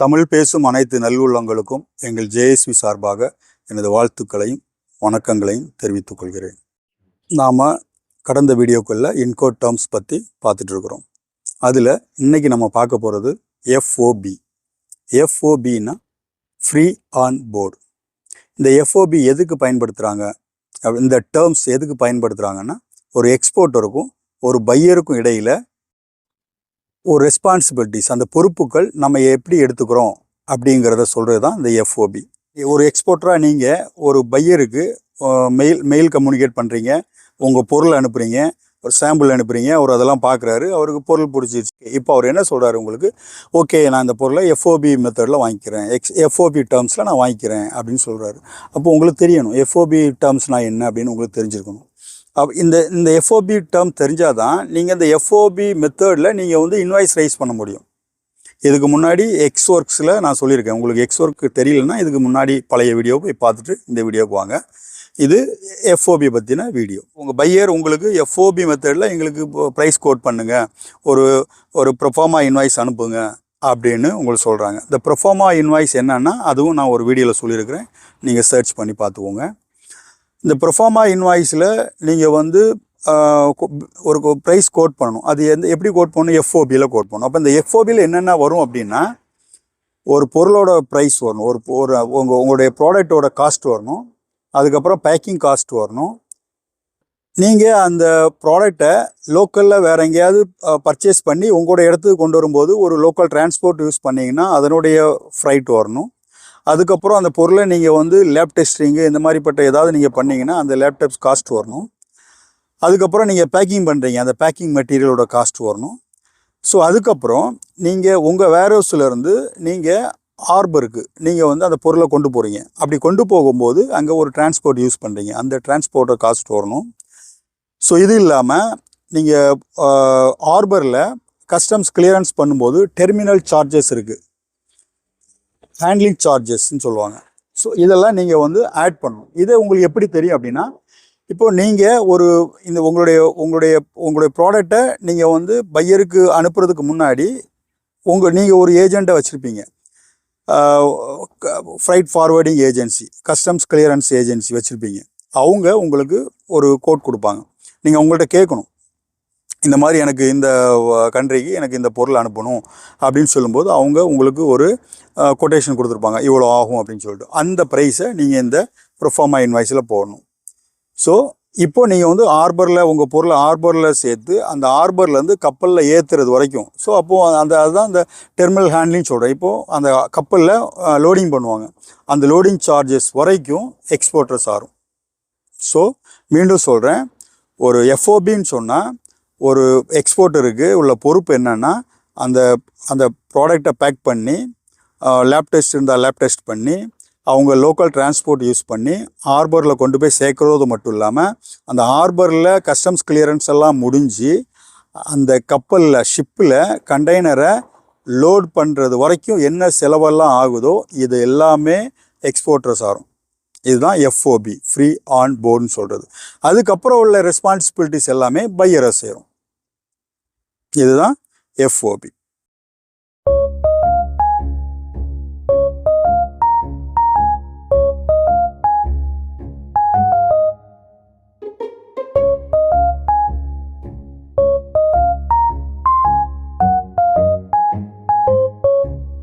தமிழ் பேசும் அனைத்து நல்லுள்ளங்களுக்கும் எங்கள் ஜேஎஸ்வி சார்பாக எனது வாழ்த்துக்களையும் வணக்கங்களையும் தெரிவித்துக் கொள்கிறேன். நாம் கடந்த வீடியோக்குள்ளே இன்கோ டேர்ம்ஸ் பற்றி பார்த்துட்ருக்குறோம். அதில் இன்றைக்கி நம்ம பார்க்க போகிறது எஃப்ஓபி எஃப்ஓபின்னா ஃப்ரீ ஆன் போர்டு இந்த எஃப்ஓபி எதுக்கு பயன்படுத்துகிறாங்க இந்த டேர்ம்ஸ் எதுக்கு பயன்படுத்துகிறாங்கன்னா ஒரு எக்ஸ்போர்ட்டருக்கும் ஒரு பையருக்கும் இடையில் ஒரு ரெஸ்பான்சிபிலிட்டிஸ் அந்த பொறுப்புகள் நம்ம எப்படி எடுத்துக்கிறோம் அப்படிங்கிறத சொல்கிறது தான் இந்த எஃப்ஓபி ஒரு எக்ஸ்போர்ட்டராக நீங்கள் ஒரு பையருக்கு மெயில் மெயில் கம்யூனிகேட் பண்ணுறீங்க உங்கள் பொருள் அனுப்புகிறீங்க ஒரு சாம்பிள் அனுப்புகிறீங்க அவர் அதெல்லாம் பார்க்குறாரு அவருக்கு பொருள் பிடிச்சிருச்சு. இப்போ அவர் என்ன சொல்கிறாரு உங்களுக்கு? ஓகே நான் இந்த பொருளை எஃப்ஓபி மெத்தடில் வாங்கிக்கிறேன். எக்ஸ் எஃப்ஓபி டேர்ம்ஸில் நான் வாங்கிக்கிறேன் அப்படின்னு சொல்கிறாரு அப்போ உங்களுக்கு தெரியணும் எஃப்ஓபி டேர்ம்ஸ்னால் என்ன அப்படின்னு உங்களுக்கு தெரிஞ்சிருக்கணும். இந்த இந்த எஃப்ஓபி டேர்ம் தெரிஞ்சால் தான் நீங்கள் இந்த எஃப்ஓபி மெத்தடில் நீங்கள் வந்து இன்வாய்ஸ் ரைஸ் பண்ண முடியும். இதுக்கு முன்னாடி எக்ஸ் ஒர்க்ஸில் நான் சொல்லியிருக்கேன். உங்களுக்கு எக்ஸ் ஒர்க் தெரியலன்னா இதுக்கு முன்னாடி பழைய வீடியோ போய் பார்த்துட்டு இந்த வீடியோக்கு வாங்க. இது எஃப்ஓபி பற்றின வீடியோ உங்கள் பையர் உங்களுக்கு எஃப்ஓபி மெத்தடில் எங்களுக்கு ப்ரைஸ் கோட் பண்ணுங்கள் ஒரு ஒரு ப்ரொஃபார்மா இன்வாய்ஸ் அனுப்புங்க அப்படின்னு உங்களுக்கு சொல்கிறாங்க இந்த ப்ரொஃபார்மா இன்வாய்ஸ் என்னென்னா அதுவும் நான் ஒரு வீடியோவில் சொல்லியிருக்கிறேன். நீங்கள் சர்ச் பண்ணி பார்த்துக்கோங்க. இந்த ப்ரொஃபார்மா இன்வாய்ஸில் நீங்கள் வந்து ஒரு ப்ரைஸ் கோட் பண்ணணும். அது எந்த எப்படி கோட் பண்ணணும்? எஃப்ஓபியில் கோட் பண்ணணும். அப்போ இந்த எஃப்ஓபியில் என்னென்ன வரும் அப்படின்னா ஒரு பொருளோட ப்ரைஸ் வரணும். ஒரு ஒரு உங்கள் உங்களுடைய ப்ராடக்ட்டோட காஸ்ட் வரணும். அதுக்கப்புறம் பேக்கிங் காஸ்ட் வரணும். நீங்கள் அந்த ப்ராடக்டை லோக்கலில் வேறு எங்கேயாவது பர்ச்சேஸ் பண்ணி உங்களோட இடத்துக்கு கொண்டு வரும்போது ஒரு லோக்கல் டிரான்ஸ்போர்ட் யூஸ் பண்ணிங்கன்னா அதனுடைய ஃப்ரைட் வரணும். அதுக்கப்புறம் அந்த பொருளை நீங்கள் வந்து லேப் டெஸ்டிங்கு இந்த மாதிரிப்பட்ட ஏதாவது நீங்கள் பண்ணீங்கன்னா அந்த லேப்டாப்ஸ் காஸ்ட் வரணும். அதுக்கப்புறம் நீங்கள் பேக்கிங் பண்ணுறீங்க அந்த பேக்கிங் மெட்டீரியலோட காஸ்ட் வரணும். ஸோ அதுக்கப்புறம் நீங்கள் உங்கள் வேர்ஹவுஸிலேருந்து நீங்கள் ஹார்பருக்கு நீங்கள் வந்து அந்த பொருளை கொண்டு போகிறீங்க அப்படி கொண்டு போகும்போது அங்கே ஒரு டிரான்ஸ்போர்ட் யூஸ் பண்ணுறீங்க அந்த டிரான்ஸ்போர்ட்டை காஸ்ட் வரணும். ஸோ இது இல்லாமல் நீங்கள் ஹார்பரில் கஸ்டம்ஸ் கிளியரன்ஸ் பண்ணும்போது டெர்மினல் சார்ஜஸ் இருக்குது ஹேண்ட்லிங் சார்ஜஸ்ன்னு சொல்லுவாங்க. ஸோ இதெல்லாம் நீங்கள் வந்து ஆட் பண்ணணும். இது உங்களுக்கு எப்படி தெரியும் அப்படின்னா இப்போ நீங்கள் ஒரு இந்த உங்களுடைய உங்களுடைய உங்களுடைய ப்ராடக்டை நீங்கள் வந்து பையருக்கு அனுப்புறதுக்கு முன்னாடி உங்கள் நீங்கள் ஒரு ஏஜெண்ட்டை வச்சுருப்பீங்க. Freight forwarding agency customs clearance agency வச்சுருப்பீங்க. அவங்க உங்களுக்கு ஒரு கோட் கொடுப்பாங்க. நீங்கள் உங்கள்கிட்ட கேட்கணும். இந்த மாதிரி எனக்கு இந்த கண்ட்ரிக்கு எனக்கு இந்த பொருள் அனுப்பணும் அப்படின்னு சொல்லும்போது அவங்க உங்களுக்கு ஒரு கொட்டேஷன் கொடுத்துருப்பாங்க. இவ்வளோ ஆகும் அப்படின்னு சொல்லிட்டு. அந்த ப்ரைஸை நீங்கள் இந்த ப்ரொஃபார்மா இன்வாய்ஸில் போடணும். ஸோ இப்போ நீங்கள் வந்து ஆர்பரில் உங்கள் பொருளை ஆர்பரில் சேர்த்து அந்த ஹார்பர்லேருந்து கப்பலில் ஏற்றுறது வரைக்கும். ஸோ அப்போது அந்த அதுதான் அந்த டெர்மினல் ஹேண்ட்லிங் சொல்கிறேன் இப்போது அந்த கப்பலில் லோடிங் பண்ணுவாங்க. அந்த லோடிங் சார்ஜஸ் வரைக்கும் எக்ஸ்போர்ட்டர்ஸ் ஆகும் ஸோ மீண்டும் சொல்கிறேன் ஒரு எஃப்ஓபின்னு சொன்னால் ஒரு எக்ஸ்போர்ட்டருக்கு உள்ள பொறுப்பு என்னென்னா அந்த அந்த ப்ராடக்டை பேக் பண்ணி லேப் டெஸ்ட் இருந்தால் லேப் டெஸ்ட் பண்ணி அவங்க லோக்கல் டிரான்ஸ்போர்ட் யூஸ் பண்ணி ஹார்பரில் கொண்டு போய் சேர்க்குறது மட்டும் இல்லாமல் அந்த ஹார்பரில் கஸ்டம்ஸ் கிளியரன்ஸ் எல்லாம் முடிஞ்சு அந்த கப்பலில் ஷிப்பில் கண்டெய்னரை லோட் பண்ணுறது வரைக்கும் என்ன செலவெல்லாம் ஆகுதோ இது எல்லாமே எக்ஸ்போர்ட்டர்ஸ் ஆகும். இதுதான் எஃப்ஓபி ஃப்ரீ ஆன் போர்டுன்னு சொல்கிறது அதுக்கப்புறம் உள்ள ரெஸ்பான்சிபிலிட்டிஸ் எல்லாமே பையரை சேரும். இதுதான் எஃப்ஓபி